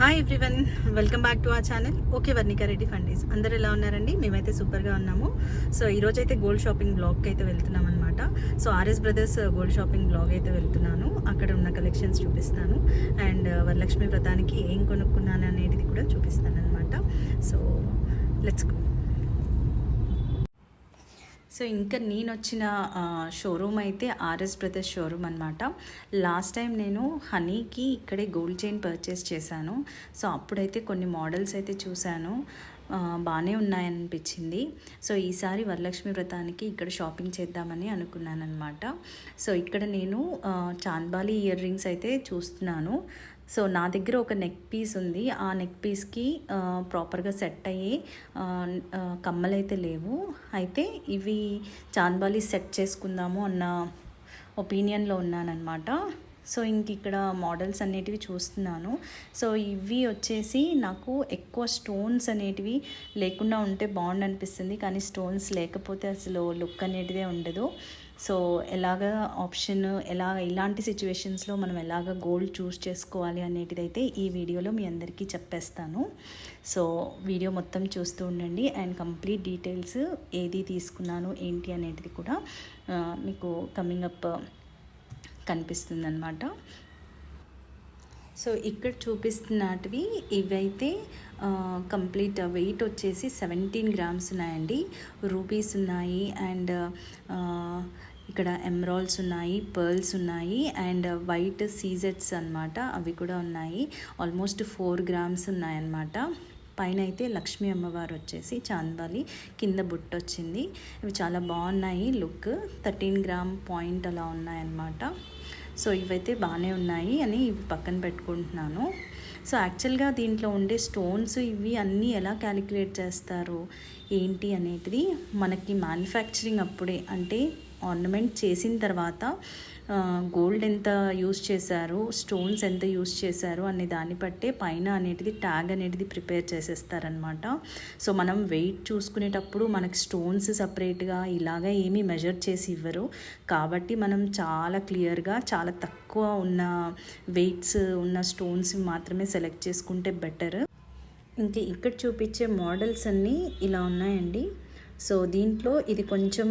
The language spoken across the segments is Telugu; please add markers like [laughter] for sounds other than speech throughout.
Hi everyone welcome back to the channel okay Varnika Reddy ఫండీస్ అందరు ఎలా ఉన్నారండి? మేమైతే సూపర్గా ఉన్నాము. సో ఈరోజు అయితే గోల్డ్ షాపింగ్ బ్లాగ్కి అయితే వెళ్తున్నాం అనమాట so RS brothers gold shopping vlog అయితే వెళ్తున్నాను. అక్కడ ఉన్న కలెక్షన్స్ చూపిస్తాను. అండ్ uh, వరలక్ష్మి వ్రతానికి ఏం కొనుక్కున్నాను అనేది కూడా చూపిస్తాను అనమాట సో లెట్స్ గో సో ఇంకా నేను వచ్చిన షోరూమ్ అయితే ఆర్ఎస్ బ్రదర్స్ షోరూమ్ అనమాట లాస్ట్ టైం నేను హనీకి ఇక్కడే గోల్డ్ చైన్ పర్చేస్ చేశాను. సో అప్పుడైతే కొన్ని మోడల్స్ అయితే చూశాను. బాగానే ఉన్నాయనిపించింది. సో ఈసారి వరలక్ష్మి వ్రతానికి ఇక్కడ షాపింగ్ చేద్దామని అనుకున్నాను అనమాట సో ఇక్కడ నేను చాందబాలి చాంద్బాలి ఇయర్ రింగ్స్ అయితే చూస్తున్నాను. సో నా దగ్గర ఒక నెక్ పీస్ ఉంది. ఆ నెక్ పీస్కి ప్రాపర్గా సెట్ అయ్యి కమ్మలైతే లేవు. అయితే ఇవి చాన్బాలి సెట్ చేసుకుందాము అన్న ఒపీనియన్లో ఉన్నానన్నమాట. సో ఇంక ఇక్కడ మోడల్స్ అనేటివి చూస్తున్నాను. సో ఇవి వచ్చేసి నాకు ఎక్కువ స్టోన్స్ అనేటివి లేకుండా ఉంటే బాగుండు అనిపిస్తుంది కానీ స్టోన్స్ లేకపోతే అసలు లుక్ అనేటిదే ఉండదు. సో ఎలాగ ఆప్షన్ ఎలా ఇలాంటి సిచ్యువేషన్స్లో మనం ఎలాగ గోల్డ్ చూస్ చేసుకోవాలి అనేటిదైతే ఈ వీడియోలో మీ అందరికీ చెప్పేస్తాను. సో వీడియో మొత్తం చూస్తూ ఉండండి అండ్ కంప్లీట్ డీటెయిల్స్ ఏది తీసుకున్నాను ఏంటి అనేది కూడా మీకు కమింగ్ అప్ కనిపిస్తుంది అనమాట సో ఇక్కడ చూపిస్తున్నటివి ఇవైతే కంప్లీట్ వెయిట్ వచ్చేసి సెవెంటీన్ గ్రామ్స్ ఉన్నాయండి. రూపీస్ ఉన్నాయి అండ్ ఇక్కడ ఎమ్రాల్స్ ఉన్నాయి పర్ల్స్ ఉన్నాయి అండ్ వైట్ సీజెట్స్ అన్నమాట అవి కూడా ఉన్నాయి. ఆల్మోస్ట్ ఫోర్ గ్రామ్స్ ఉన్నాయన్నమాట. పైన అయితే లక్ష్మీ అమ్మవారు వచ్చేసి చాందాలి కింద బుట్ట వచ్చింది. ఇవి చాలా బాగున్నాయి లుక్ థర్టీన్ గ్రామ్ పాయింట్ అలా ఉన్నాయన్నమాట. సో ఇవైతే బాగానే ఉన్నాయి అని ఇవి పక్కన పెట్టుకుంటున్నాను. సో యాక్చువల్గా దీంట్లో ఉండే స్టోన్స్ ఇవి అన్నీ ఎలా క్యాలిక్యులేట్ చేస్తారు ఏంటి అనేటిది మనకి మ్యానుఫ్యాక్చరింగ్ అప్పుడే. అంటే ఆర్నమెంట్ చేసిన తర్వాత గోల్డ్ ఎంత యూస్ చేశారు స్టోన్స్ ఎంత యూస్ చేశారు అనే దాన్ని బట్టే పైన అనేటిది ట్యాగ్ అనేది ప్రిపేర్ చేసేస్తారనమాట సో మనం వెయిట్ చూసుకునేటప్పుడు మనకి స్టోన్స్ సపరేట్గా ఇలాగ ఏమీ మెజర్ చేసి ఇవ్వరు. కాబట్టి మనం చాలా క్లియర్గా చాలా తక్కువ ఉన్న వెయిట్స్ ఉన్న స్టోన్స్ మాత్రమే సెలెక్ట్ చేసుకుంటే బెటర్ ఇంకా ఇక్కడ చూపించే మోడల్స్ అన్నీ ఇలా ఉన్నాయండి. సో దీంట్లో ఇది కొంచెం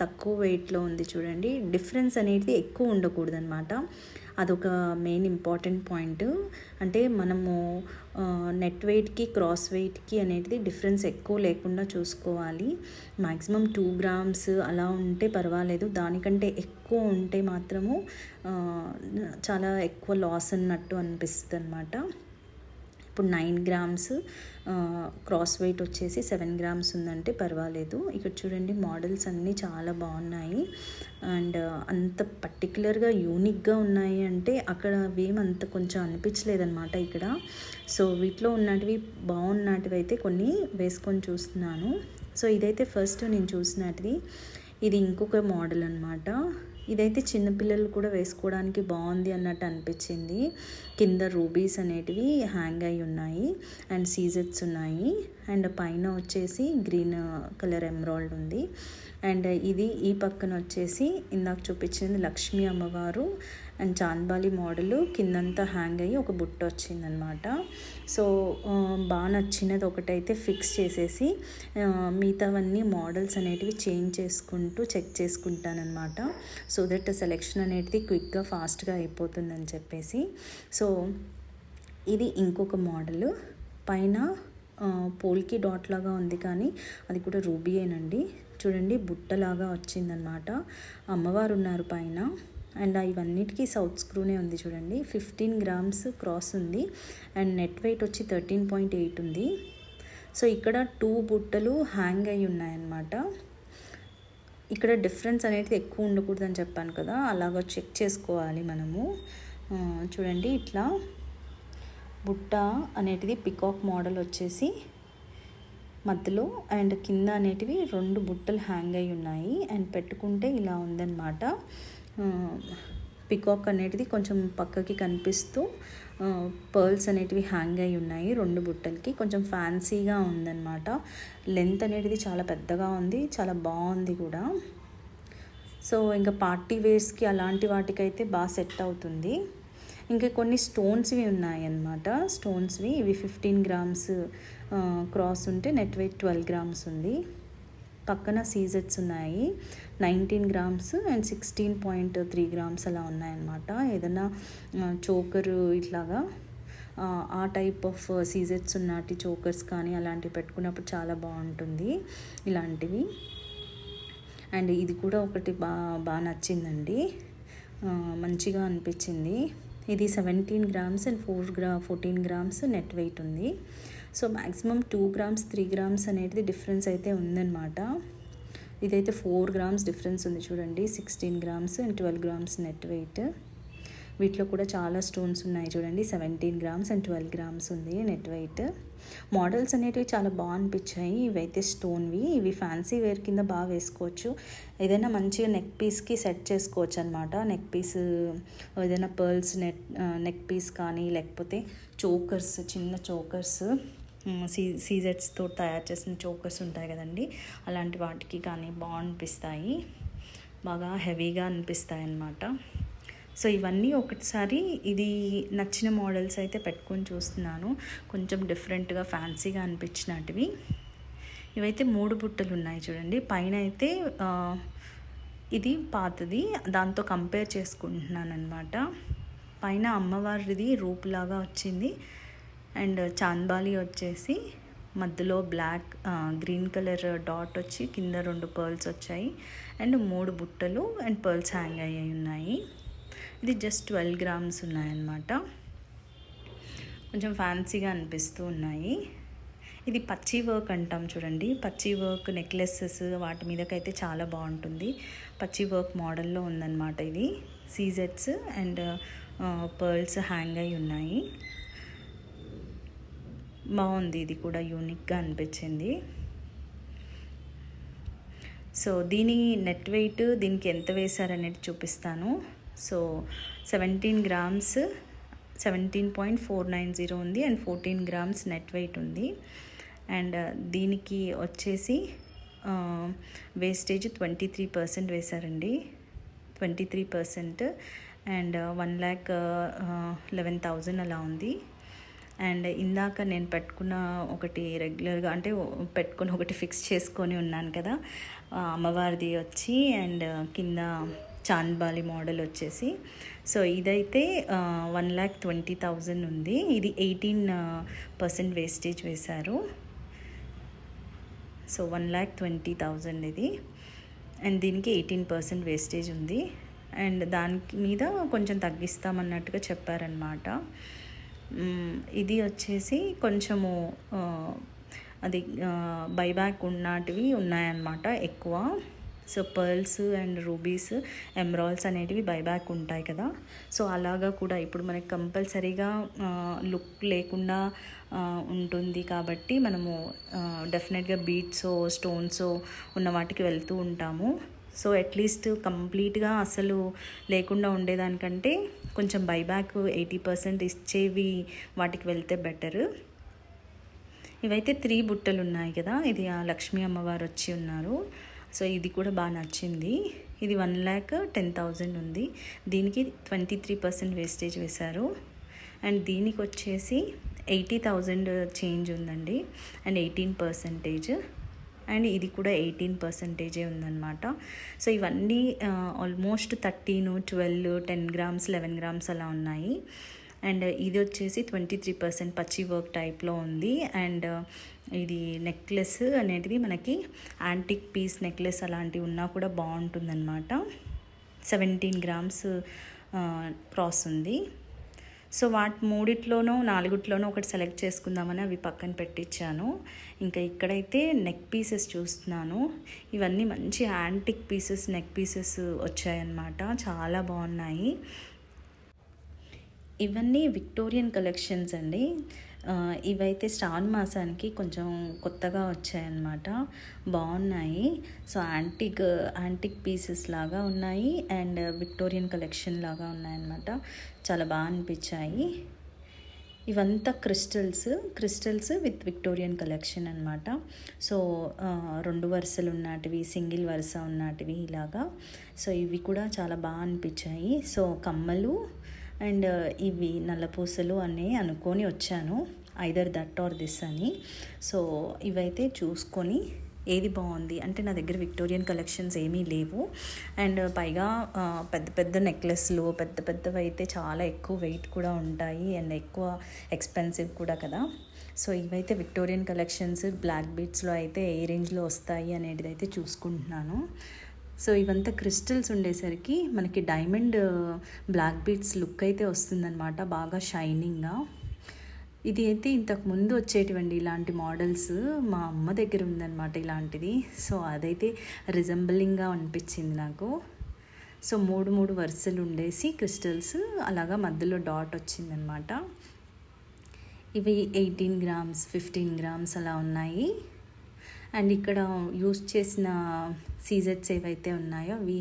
తక్కువ వెయిట్లో ఉంది చూడండి. డిఫరెన్స్ అనేది ఎక్కువ ఉండకూడదు అనమాట అదొక మెయిన్ ఇంపార్టెంట్ పాయింట్. అంటే మనము నెట్ వెయిట్కి క్రాస్ వెయిట్కి అనేది డిఫరెన్స్ ఎక్కువ లేకుండా చూసుకోవాలి. మ్యాక్సిమం టూ గ్రామ్స్ అలా ఉంటే పర్వాలేదు. దానికంటే ఎక్కువ ఉంటే మాత్రము చాలా ఎక్కువ లాస్ అన్నట్టు అనిపిస్తుంది అనమాట ఇప్పుడు నైన్ గ్రామ్స్ క్రాస్ వెయిట్ వచ్చేసి సెవెన్ గ్రామ్స్ ఉందంటే పర్వాలేదు. ఇక్కడ చూడండి మోడల్స్ అన్నీ చాలా బాగున్నాయి. అండ్ అంత పర్టికులర్గా యూనిక్గా ఉన్నాయి అంటే అక్కడ అవేం అంత కొంచెం అనిపించలేదన్నమాట ఇక్కడ. సో వీటిలో ఉన్నటివి బాగున్నటివి అయితే కొన్ని వేసుకొని చూస్తున్నాను. సో ఇదైతే ఫస్ట్ నేను చూసినటిది. ఇది ఇంకొక మోడల్ అనమాట ఇదైతే చిన్నపిల్లలు కూడా వేసుకోవడానికి బాగుంది అన్నట్టు అనిపించింది. కింద రూబీస్ అనేటివి హ్యాంగ్ అయి ఉన్నాయి. అండ్ సీజెట్స్ ఉన్నాయి. అండ్ పైన వచ్చేసి గ్రీన్ కలర్ ఎమరాల్డ్ ఉంది. అండ్ ఇది ఈ పక్కన వచ్చేసి ఇందాక చూపించింది లక్ష్మీ అమ్మవారు. అండ్ చాంద్బాలి మోడల్ కిందంతా హ్యాంగ్ అయ్యి ఒక బుట్ట వచ్చిందనమాట. సో బాగా నచ్చినది ఒకటైతే ఫిక్స్ చేసేసి మిగతావన్నీ మోడల్స్ అనేటివి చేంజ్ చేసుకుంటూ చెక్ చేసుకుంటానమాట సో దట్ సెలెక్షన్ అనేది క్విక్గా ఫాస్ట్గా అయిపోతుందని చెప్పేసి. సో ఇది ఇంకొక మోడల్. పైన పోల్కి డాట్ లాగా ఉంది కానీ అది కూడా రూబీయేనండి చూడండి బుట్టలాగా వచ్చిందనమాట. అమ్మవారు ఉన్నారు పైన. అండ్ ఇవన్నిటికీ సౌత్ స్క్రూనే ఉంది చూడండి. ఫిఫ్టీన్ గ్రామ్స్ క్రాస్ ఉంది. అండ్ నెట్ వెయిట్ వచ్చి థర్టీన్ పాయింట్ ఎయిట్ ఉంది. సో ఇక్కడ టూ బుట్టలు హ్యాంగ్ అయి ఉన్నాయన్నమాట. ఇక్కడ డిఫరెన్స్ అనేది ఎక్కువ ఉండకూడదని చెప్పాను కదా. అలాగ చెక్ చేసుకోవాలి మనము. చూడండి ఇట్లా బుట్ట అనేటిది పికాక్ మోడల్ వచ్చేసి మధ్యలో అండ్ కింద అనేటివి రెండు బుట్టలు హ్యాంగ్ అయి ఉన్నాయి. అండ్ పెట్టుకుంటే ఇలా ఉందన్నమాట. పికాక్ అనేటిది కొంచెం పక్కకి కనిపిస్తూ పర్ల్స్ అనేటివి హ్యాంగ్ అయి ఉన్నాయి రెండు బుట్టలకి. కొంచెం ఫ్యాన్సీగా ఉందన్నమాట. లెంత్ అనేటిది చాలా పెద్దగా ఉంది చాలా బాగుంది కూడా. సో ఇంకా పార్టీ వేర్స్కి అలాంటి వాటికైతే బాగా సెట్ అవుతుంది. ఇంకా కొన్ని స్టోన్స్వి ఉన్నాయి అన్నమాట స్టోన్స్వి ఇవి ఫిఫ్టీన్ గ్రామ్స్ క్రాస్ ఉంటే నెట్ వెయిట్ ట్వెల్వ్ గ్రామ్స్ ఉంది. పక్కన సీజెట్స్ ఉన్నాయి. Nineteen grams and sixteen point three grams అలా ఉన్నాయన్నమాట. ఏదైనా చోకరు ఇట్లాగా ఆ, టైప్ ఆఫ్ సీజెట్స్ ఉన్నటి చోకర్స్ కానీ అలాంటివి పెట్టుకున్నప్పుడు చాలా బాగుంటుంది ఇలాంటివి. అండ్ ఇది కూడా ఒకటి బా బాగా నచ్చిందండి. మంచిగా అనిపించింది. ఇది సెవెంటీన్ గ్రామ్స్ అండ్ ఫోర్ గ్రా ఫోర్టీన్ గ్రామ్స్ నెట్ వెయిట్ ఉంది. So maximum two grams three grams అనేది డిఫరెన్స్ అయితే ఉందన్నమాట. ఇదైతే ఫోర్ గ్రామ్స్ డిఫరెన్స్ ఉంది చూడండి. Sixteen grams and twelve grams net weight. వీటిలో కూడా చాలా స్టోన్స్ ఉన్నాయి చూడండి. Seventeen grams and twelve grams ఉంది నెట్ వెయిట్. మోడల్స్ అనేటివి చాలా బాగా అనిపించాయి. ఇవైతే స్టోన్వి. ఇవి ఫ్యాన్సీ వేర్ కింద బాగా వేసుకోవచ్చు. ఏదైనా మంచిగా నెక్ పీస్కి సెట్ చేసుకోవచ్చు అనమాట నెక్ పీస్ ఏదైనా పర్ల్స్ నెట్ నెక్ పీస్ కానీ లేకపోతే చోకర్స్ చిన్న చోకర్స్. సీ సీజెట్స్తో తయారు చేసిన చోకర్స్ ఉంటాయి కదండి. అలాంటి వాటికి కానీ బాగనిపిస్తాయి. బాగా హెవీగా అనిపిస్తాయి అన్నమాట. సో ఇవన్నీ ఒకటిసారి ఇది నచ్చిన మోడల్స్ అయితే పెట్టుకొని చూస్తున్నాను. కొంచెం డిఫరెంట్గా ఫ్యాన్సీగా అనిపించినటివి. ఇవైతే మూడు బుట్టలు ఉన్నాయి చూడండి. పైన అయితే ఇది పాతది. దాంతో కంపేర్ చేసుకుంటున్నాను అనమాట పైన అమ్మవారిది రూపులాగా వచ్చింది. అండ్ చాంద్బాలి వచ్చేసి మధ్యలో బ్లాక్ గ్రీన్ కలర్ డాట్ వచ్చి కింద రెండు పర్ల్స్ వచ్చాయి. అండ్ మూడు బుట్టలు అండ్ పర్ల్స్ హ్యాంగ్ అయ్యాయి ఉన్నాయి. ఇది జస్ట్ ట్వెల్వ్ గ్రామ్స్ ఉన్నాయన్నమాట. కొంచెం ఫ్యాన్సీగా అనిపిస్తూ ఉన్నాయి. ఇది పచ్చి వర్క్ అంటాం చూడండి. పచ్చి వర్క్ నెక్లెసెస్ వాటి మీదకైతే చాలా బాగుంటుంది. పచ్చి వర్క్ మోడల్లో ఉందన్నమాట ఇది. సీజెట్స్ అండ్ పర్ల్స్ హ్యాంగ్ అయి ఉన్నాయి. బాగుంది. ఇది కూడా యూనిక్గా అనిపించింది. సో దీని నెట్ వెయిట్ దీనికి ఎంత వేశారనేది చూపిస్తాను. So seventeen grams seventeen point four nine zero ఉంది. And fourteen grams net weight ఉంది. అండ్ uh, దీనికి వచ్చేసి వేస్టేజ్ ట్వంటీ త్రీ పర్సెంట్ వేశారండి. Twenty three percent and one lakh eleven thousand అలా ఉంది. అండ్ ఇందాక నేను పెట్టుకున్న ఒకటి రెగ్యులర్గా అంటే పెట్టుకుని ఒకటి ఫిక్స్ చేసుకొని ఉన్నాను కదా అమ్మవారిది వచ్చి అండ్ కింద చాంద్బాలి మోడల్ వచ్చేసి. సో ఇదైతే వన్ ల్యాక్ ట్వంటీ థౌజండ్ ఉంది. ఇది ఎయిటీన్ పర్సెంట్ వేస్టేజ్ వేశారు. So one lakh twenty thousand ఇది. అండ్ దీనికి ఎయిటీన్ పర్సెంట్ వేస్టేజ్ ఉంది. అండ్ దానికి మీద కొంచెం తగ్గిస్తామన్నట్టుగా చెప్పారనమాట ఇది వచ్చేసి కొంచెము అది బైబ్యాక్ ఉన్నటివి ఉన్నాయన్నమాట ఎక్కువ. So pearls and rubies emeralds అనేటివి బైబ్యాక్ ఉంటాయి కదా. సో అలాగా కూడా ఇప్పుడు మనకి కంపల్సరీగా లుక్ లేకుండా ఉంటుంది కాబట్టి మనము డెఫినెట్గా బీట్స్ స్టోన్స్ ఉన్న వాటికి వెళ్తూ ఉంటాము. సో అట్లీస్ట్ కంప్లీట్గా అసలు లేకుండా ఉండేదానికంటే కొంచెం బైబ్యాక్ ఎయిటీ పర్సెంట్ ఇచ్చేవి వాటికి వెళ్తే బెటర్. ఇవైతే త్రీ బుట్టలు ఉన్నాయి కదా ఇది ఆ లక్ష్మీ అమ్మవారు వచ్చి ఉన్నారు. సో ఇది కూడా బాగా నచ్చింది. ఇది వన్ ల్యాక్ టెన్ థౌజండ్ ఉంది. దీనికి ట్వంటీ త్రీ పర్సెంట్ వేస్టేజ్ వేశారు. అండ్ దీనికి వచ్చేసి ఎయిటీ థౌజండ్ చేంజ్ ఉందండి. And eighteen percentage. అండ్ ఇది కూడా ఎయిటీన్ పర్సెంటేజే ఉందన్నమాట. సో ఇవన్నీ almost thirteen twelve ten grams eleven grams అలా ఉన్నాయి. అండ్ ఇది వచ్చేసి ట్వంటీ త్రీ పర్సెంట్ పచ్చి వర్క్ టైప్లో ఉంది. అండ్ ఇది నెక్లెస్ అనేది మనకి యాంటిక్ పీస్ నెక్లెస్ అలాంటివి ఉన్నా కూడా బాగుంటుందన్నమాట. సెవెంటీన్ గ్రామ్స్ క్రాస్ ఉంది. సో వాటి మూడిట్లోనో నాలుగుట్లోనో ఒకటి సెలెక్ట్ చేసుకుందామని అవి పక్కన పెట్టించాను ఇంకా ఇక్కడైతే నెక్ పీసెస్ చూస్తున్నాను. ఇవన్నీ మంచి యాంటిక్ పీసెస్ నెక్ పీసెస్ వచ్చాయన్నమాట. చాలా బాగున్నాయి. ఇవన్నీ విక్టోరియన్ కలెక్షన్స్ అండి. ఇవైతే శ్రావణ మాసానికి కొంచెం కొత్తగా వచ్చాయన్నమాట. బాగున్నాయి. సో యాంటిక్ యాంటిక్ పీసెస్ లాగా ఉన్నాయి. అండ్ విక్టోరియన్ కలెక్షన్ లాగా ఉన్నాయన్నమాట. చాలా బాగా అనిపించాయి. ఇవంతా crystals crystals with Victorian collection అనమాట సో రెండు వరుసలు ఉన్నటివి సింగిల్ వరుస ఉన్నటివి ఇలాగా. సో ఇవి కూడా చాలా బాగా అనిపించాయి. సో కమ్మలు అండ్ ఇవి నల్లపూసలు అని అనుకొని వచ్చాను. ఐదర్ దట్ ఆర్ దిస్ అని. సో ఇవైతే చూసుకొని ఏది బాగుంది? అంటే నా దగ్గర విక్టోరియన్ కలెక్షన్స్ ఏమీ లేవు. అండ్ పైగా పెద్ద పెద్ద నెక్లెస్లు పెద్ద పెద్దవి అయితే చాలా ఎక్కువ వెయిట్ కూడా ఉంటాయి అండ్ ఎక్కువ ఎక్స్పెన్సివ్ కూడా కదా. సో ఇవైతే విక్టోరియన్ కలెక్షన్స్ బ్లాక్ బీట్స్లో అయితే ఏ రేంజ్లో వస్తాయి అనేది అయితే చూసుకుంటున్నాను. సో ఇవంతా క్రిస్టల్స్ ఉండేసరికి మనకి డైమండ్ బ్లాక్ బీట్స్ లుక్ అయితే వస్తుందన్నమాట. బాగా షైనింగ్గా ఇది అయితే ఇంతకు ముందు వచ్చేటివండి ఇలాంటి మోడల్స్? మా అమ్మ దగ్గర ఉందన్నమాట ఇలాంటిది. సో అదైతే రిజంబలింగ్గా అనిపించింది నాకు. సో మూడు మూడు వరుసలు ఉండేసి క్రిస్టల్స్ అలాగా మధ్యలో డాట్ వచ్చిందనమాట ఇవి ఎయిటీన్ గ్రామ్స్ ఫిఫ్టీన్ గ్రామ్స్ అలా ఉన్నాయి. అండ్ ఇక్కడ యూస్ చేసిన సీజెట్స్ ఏవైతే ఉన్నాయో అవి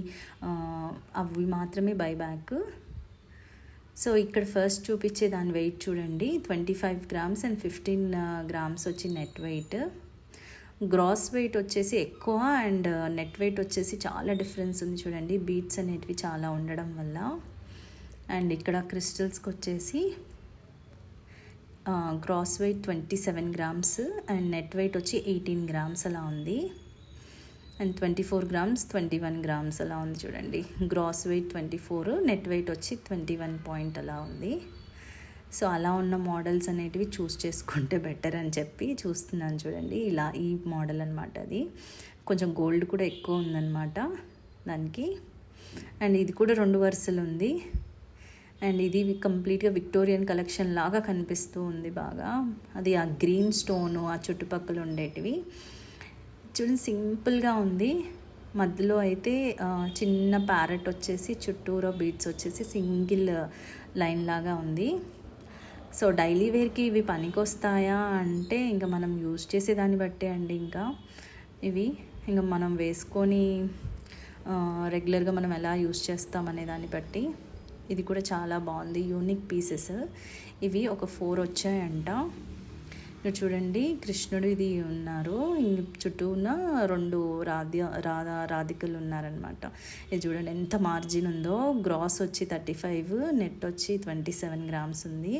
అవి మాత్రమే బై బ్యాక్ సో ఇక్కడ ఫస్ట్ చూపించే దాని వెయిట్ చూడండి. Twenty five grams and fifteen grams వచ్చి నెట్ వెయిట్ గ్రాస్ వెయిట్ వచ్చేసి ఎక్కువ అండ్ నెట్ వెయిట్ వచ్చేసి చాలా డిఫరెన్స్ ఉంది చూడండి. బీట్స్ అనేటివి చాలా ఉండడం వల్ల. అండ్ ఇక్కడ క్రిస్టల్స్కి వచ్చేసి gross weight twenty seven grams and net weight వచ్చి ఎయిటీన్ గ్రామ్స్ అలా ఉంది. And twenty four grams twenty one grams అలా ఉంది చూడండి. Gross weight twenty four net weight వచ్చి ట్వంటీ వన్ పాయింట్ అలా ఉంది. సో అలా ఉన్న మోడల్స్ అనేటివి చూస్ చేసుకుంటే బెటర్ అని చెప్పి చూస్తున్నాను చూడండి. ఇలా ఈ మోడల్ అనమాట అది. కొంచెం గోల్డ్ కూడా ఎక్కువ ఉందన్నమాట దానికి. అండ్ ఇది కూడా రెండు వరుసలు ఉంది. అండ్ ఇది కంప్లీట్గా విక్టోరియన్ కలెక్షన్ లాగా కనిపిస్తూ ఉంది బాగా. అది ఆ గ్రీన్ స్టోను ఆ చుట్టుపక్కల ఉండేటివి. చూడండి సింపుల్గా ఉంది. మధ్యలో అయితే చిన్న ప్యారెట్ వచ్చేసి చుట్టూరా బీట్స్ వచ్చేసి సింగిల్ లైన్ లాగా ఉంది. సో డైలీ వేర్కి ఇవి పనికొస్తాయా అంటే ఇంకా మనం యూజ్ చేసే దాన్ని బట్టే అండి ఇంకా. ఇవి ఇంకా మనం వేసుకొని రెగ్యులర్గా మనం ఎలా యూజ్ చేస్తామనే దాన్ని బట్టి. ఇది కూడా చాలా బాగుంది యూనిక్ పీసెస్. ఇవి ఒక ఫోర్ వచ్చాయంట. చూడండి కృష్ణుడు ఇది ఉన్నారు. చుట్టూ ఉన్న రెండు రాధ్య రాధా రాధికలు ఉన్నారనమాట ఇది చూడండి ఎంత మార్జిన్ ఉందో. గ్రాస్ వచ్చి థర్టీ ఫైవ్ నెట్ వచ్చి ట్వంటీ సెవెన్ గ్రామ్స్ ఉంది.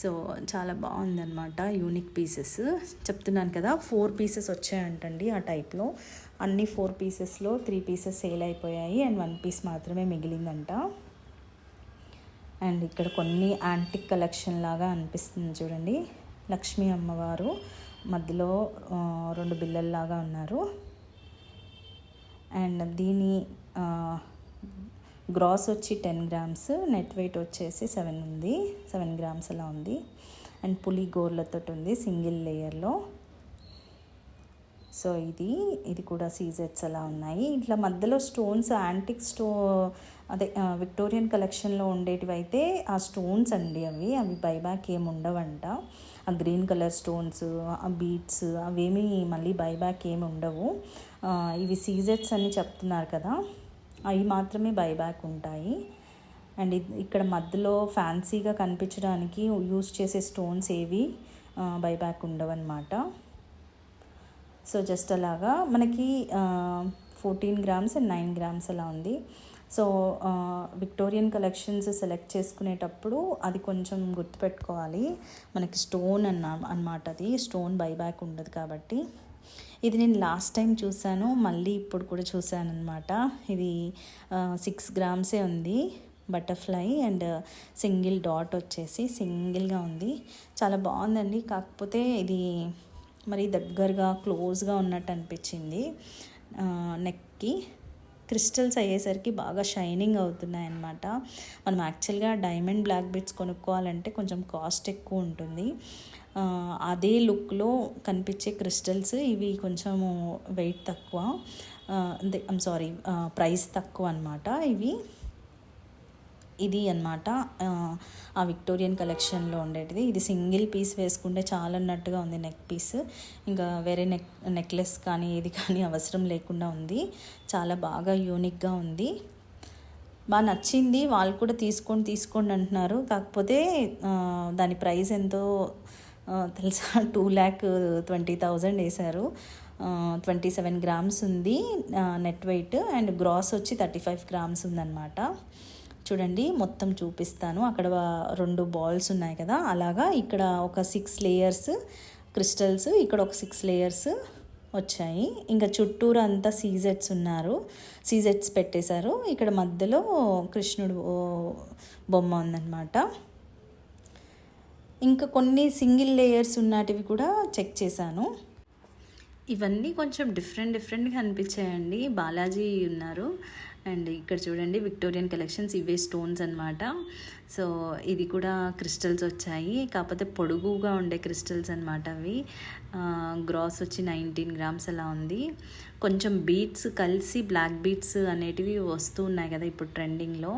సో చాలా బాగుందన్నమాట యూనిక్ పీసెస్ చెప్తున్నాను కదా ఫోర్ పీసెస్ వచ్చాయంటండి ఆ టైప్లో అన్ని ఫోర్ పీసెస్లో త్రీ పీసెస్ సేల్ అయిపోయాయి అండ్ వన్ పీస్ మాత్రమే మిగిలిందంట. అండ్ ఇక్కడ కొన్ని యాంటిక్ కలెక్షన్ లాగా అనిపిస్తుంది చూడండి. లక్ష్మీ అమ్మవారు మధ్యలో రెండు బిల్లల్లాగా ఉన్నారు. అండ్ దీని గ్రాస్ వచ్చి టెన్ గ్రామ్స్ నెట్ వెయిట్ వచ్చేసి సెవెన్ ఉంది సెవెన్ గ్రామ్స్ అలా ఉంది. అండ్ పులి గోర్లతో ఉంది సింగిల్ లేయర్లో. సో ఇది ఇది కూడా సీజెట్స్ అలా ఉన్నాయి. ఇట్లా మధ్యలో స్టోన్స్ యాంటిక్ స్టో అదే విక్టోరియన్ కలెక్షన్లో ఉండేటివి అయితే ఆ స్టోన్స్ అండి అవి. అవి బైబ్యాక్ ఏమి ఉండవంట. ఆ గ్రీన్ కలర్ స్టోన్స్ ఆ బీట్స్ అవేమీ మళ్ళీ బైబ్యాక్ ఏమి ఉండవు. ఇవి సీజెట్స్ అని చెప్తున్నారు కదా అవి మాత్రమే బైబ్యాక్ ఉంటాయి. అండ్ ఇక్కడ మధ్యలో ఫ్యాన్సీగా కనిపించడానికి యూస్ చేసే స్టోన్స్ ఏవి బైబ్యాక్ ఉండవన్నమాట. సో జస్ట్ అలాగా మనకి fourteen grams and nine grams అలా ఉంది. సో విక్టోరియన్ కలెక్షన్స్ సెలెక్ట్ చేసుకునేటప్పుడు అది కొంచెం గుర్తుపెట్టుకోవాలి. మనకి స్టోన్ అన్న అనమాట అది. స్టోన్ బైబ్యాక్ ఉండదు కాబట్టి. ఇది నేను లాస్ట్ టైం చూశాను. మళ్ళీ ఇప్పుడు కూడా చూశాను అనమాట ఇది సిక్స్ గ్రామ్సే ఉంది. బటర్ఫ్లై అండ్ సింగిల్ డాట్ వచ్చేసి సింగిల్గా ఉంది. చాలా బాగుందండి. కాకపోతే ఇది మరి దగ్గరగా క్లోజ్గా ఉన్నట్టు అనిపించింది. నెక్కి క్రిస్టల్స్ అయ్యేసరికి బాగా షైనింగ్ అవుతున్నాయి అనమాట మనం యాక్చువల్గా డైమండ్ బ్లాక్ బిట్స్ కొనుక్కోవాలంటే కొంచెం కాస్ట్ ఎక్కువ ఉంటుంది. అదే లుక్లో కనిపించే క్రిస్టల్స్ ఇవి కొంచెము వెయిట్ తక్కువ. అంటే ఐమ్ సారీ ప్రైస్ తక్కువ అనమాట ఇవి. ఇది అన్నమాట. ఆ, విక్టోరియన్ కలెక్షన్లో ఉండేటిది. ఇది సింగిల్ పీస్ వేసుకుంటే చాలా అన్నట్టుగా ఉంది నెక్ పీస్. ఇంకా వేరే నెక్ నెక్లెస్ కానీ ఏది కానీ అవసరం లేకుండా ఉంది. చాలా బాగా యూనిక్గా ఉంది. బాగా నచ్చింది. వాళ్ళు కూడా తీసుకొని తీసుకోండి అంటున్నారు. కాకపోతే దాని ప్రైస్ ఎంతో తెలుసా? [laughs] టూ ల్యాక్ ట్వంటీ థౌజండ్ వేశారు. ట్వంటీ సెవెన్ గ్రామ్స్ ఉంది నెట్ వెయిట్. అండ్ గ్రాస్ వచ్చి థర్టీ ఫైవ్ గ్రామ్స్ ఉందన్నమాట. చూడండి మొత్తం చూపిస్తాను. అక్కడ రెండు బాల్స్ ఉన్నాయి కదా అలాగా ఇక్కడ ఒక సిక్స్ లేయర్స్ క్రిస్టల్స్ ఇక్కడ ఒక సిక్స్ లేయర్స్ వచ్చాయి. ఇంకా చుట్టూరు అంతా సీజెట్స్ ఉన్నారు. సీజెట్స్ పెట్టేశారు. ఇక్కడ మధ్యలో కృష్ణుడు బొమ్మ ఉందన్నమాట. ఇంకా కొన్ని సింగిల్ లేయర్స్ ఉన్నటివి కూడా చెక్ చేశాను. ఇవన్నీ కొంచెం డిఫరెంట్ డిఫరెంట్గా అనిపించాయండి. బాలాజీ ఉన్నారు. అండ్ ఇక్కడ చూడండి విక్టోరియన్ కలెక్షన్స్ ఇవే స్టోన్స్ అనమాట సో ఇది కూడా క్రిస్టల్స్ వచ్చాయి. కాకపోతే పొడుగుగా ఉండే క్రిస్టల్స్ అనమాట అవి. గ్రాస్ వచ్చి నైన్టీన్ గ్రామ్స్ అలా ఉంది. కొంచెం బీట్స్ కలిసి బ్లాక్ బీట్స్ అనేటివి వస్తూ ఉన్నాయి కదా ఇప్పుడు ట్రెండింగ్లో.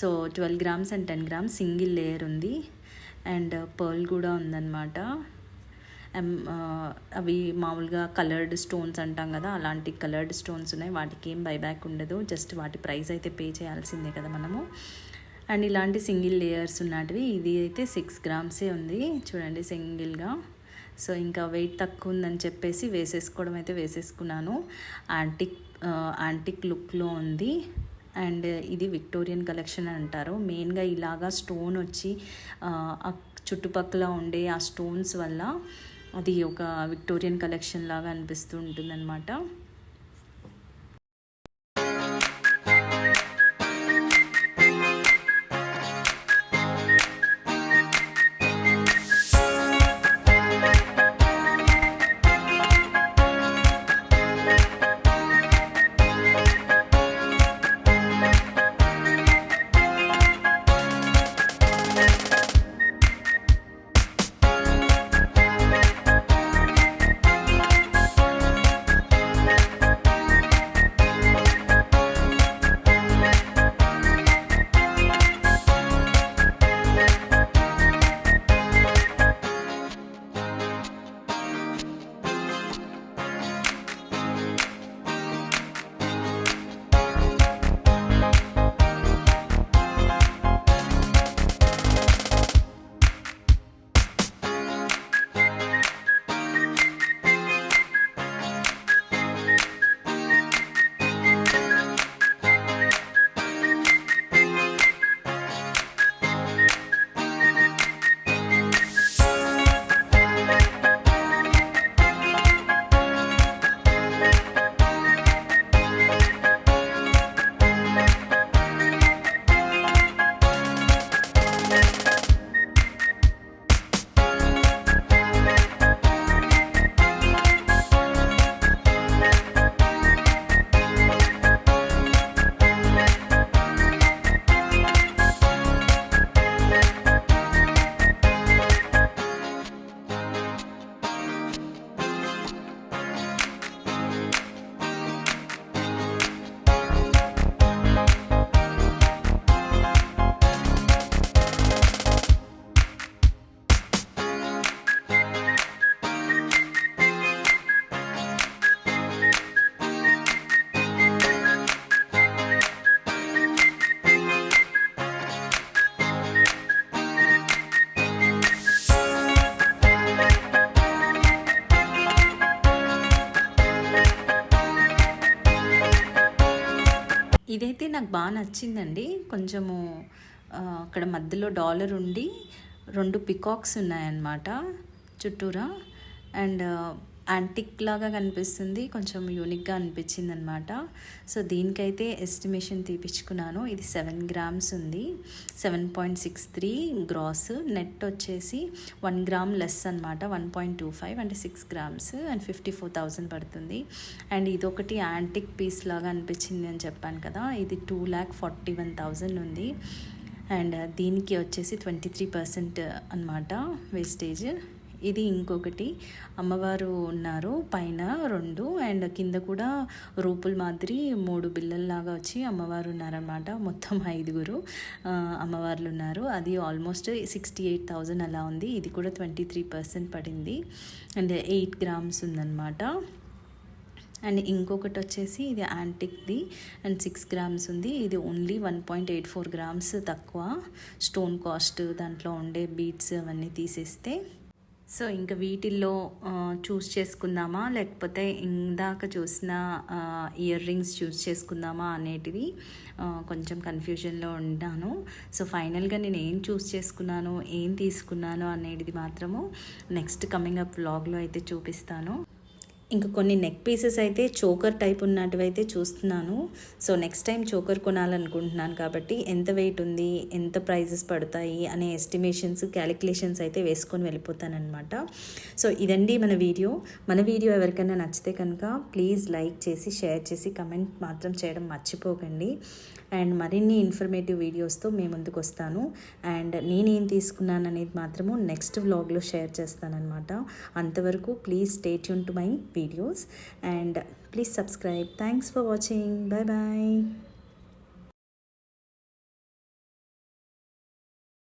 So twelve grams and ten grams single layer ఉంది. అండ్ పర్ల్ కూడా ఉందన్నమాట. అవి మామూలుగా కలర్డ్ స్టోన్స్ అంటాం కదా అలాంటి కలర్డ్ స్టోన్స్ ఉన్నాయి. వాటికి ఏం బైబ్యాక్ ఉండదు. జస్ట్ వాటి ప్రైస్ అయితే పే చేయాల్సిందే కదా మనము. అండ్ ఇలాంటి సింగిల్ లేయర్స్ ఉన్నటివి ఇది అయితే సిక్స్ గ్రామ్సే ఉంది. చూడండి సింగిల్గా. సో ఇంకా వెయిట్ తక్కువ ఉందని చెప్పేసి వేసేసుకోవడం అయితే వేసేసుకున్నాను. యాంటిక్ యాంటిక్ లుక్లో ఉంది. అండ్ ఇది విక్టోరియన్ కలెక్షన్ అంటారు. మెయిన్గా ఇలాగా స్టోన్ వచ్చి ఆ, చుట్టుపక్కల ఉండే ఆ స్టోన్స్ వల్ల అది ఒక విక్టోరియన్ కలెక్షన్ లాగా అనిపిస్తూ ఉంటుందన్నమాట. నాకు బాగా నచ్చిందండి. కొంచెము అక్కడ మధ్యలో డాలర్ ఉండి రెండు పికాక్స్ ఉన్నాయన్నమాట చుట్టూరా. అండ్ యాంటిక్ లాగా కనిపిస్తుంది. కొంచెం యూనిక్గా అనిపించింది అనమాట సో దీనికైతే ఎస్టిమేషన్ తీపించుకున్నాను ఇది సెవెన్ గ్రామ్స్ ఉంది. Seven point six three gross net వచ్చేసి వన్ గ్రామ్ లెస్ అనమాట వన్ పాయింట్ టూ ఫైవ్ అంటే six grams and fifty four thousand పడుతుంది. అండ్ ఇదొకటి యాంటిక్ పీస్ లాగా అనిపించింది అని చెప్పాను కదా. ఇది two lakh forty one thousand ఉంది. అండ్ దీనికి వచ్చేసి ట్వంటీ త్రీ పర్సెంట్ అనమాట వేస్టేజ్ ఇది ఇంకొకటి. అమ్మవారు ఉన్నారు. పైన రెండు అండ్ కింద కూడా రూపుల మాదిరి మూడు బిల్లల్లాగా వచ్చి అమ్మవారు ఉన్నారనమాట మొత్తం ఐదుగురు అమ్మవార్లు ఉన్నారు. అది ఆల్మోస్ట్ సిక్స్టీ ఎయిట్ థౌజండ్ అలా ఉంది. ఇది కూడా ట్వంటీ త్రీ పర్సెంట్ పడింది. అండ్ ఎయిట్ గ్రామ్స్ ఉందన్నమాట. అండ్ ఇంకొకటి వచ్చేసి ఇది యాంటిక్ది అండ్ సిక్స్ గ్రామ్స్ ఉంది. ఇది only one point eight four grams తక్కువ. స్టోన్ కాస్ట్ దాంట్లో ఉండే బీట్స్ అవన్నీ తీసేస్తే సో ఇంకా వీటిల్లో చూస్ చేసుకుందామా? లేకపోతే ఇందాక చూసిన ఇయర్ రింగ్స్ చూస్ చేసుకుందామా అనేటివి కొంచెం కన్ఫ్యూజన్లో ఉన్నాను సో ఫైనల్గా నేను ఏం చూస్ చేసుకున్నాను ఏం తీసుకున్నాను అనేది మాత్రము నెక్స్ట్ కమింగ్ అప్ వ్లాగ్లో అయితే చూపిస్తాను. ఇంకా కొన్ని నెక్ పీసెస్ అయితే చోకర్ టైప్ ఉన్నటివి అయితే చూస్తున్నాను. సో నెక్స్ట్ టైం చోకర్ కొనాలనుకుంటున్నాను కాబట్టి ఎంత వెయిట్ ఉంది ఎంత ప్రైజెస్ పడతాయి అనే ఎస్టిమేషన్స్ క్యాలిక్యులేషన్స్ అయితే వేసుకొని వెళ్ళిపోతానమాట సో ఇదండి మన వీడియో మన వీడియో ఎవరికైనా నచ్చితే కనుక ప్లీజ్ లైక్ చేసి షేర్ చేసి కమెంట్ మాత్రం చేయడం మర్చిపోకండి. అండ్ మరిన్ని ఇన్ఫర్మేటివ్ వీడియోస్తో మేము ముందుకు వస్తాను. అండ్ నేనేం తీసుకున్నాను అనేది మాత్రము నెక్స్ట్ వ్లాగ్లో షేర్ చేస్తానన్నమాట. అంతవరకు please stay tune to my videos. And please subscribe. Thanks for watching. Bye bye.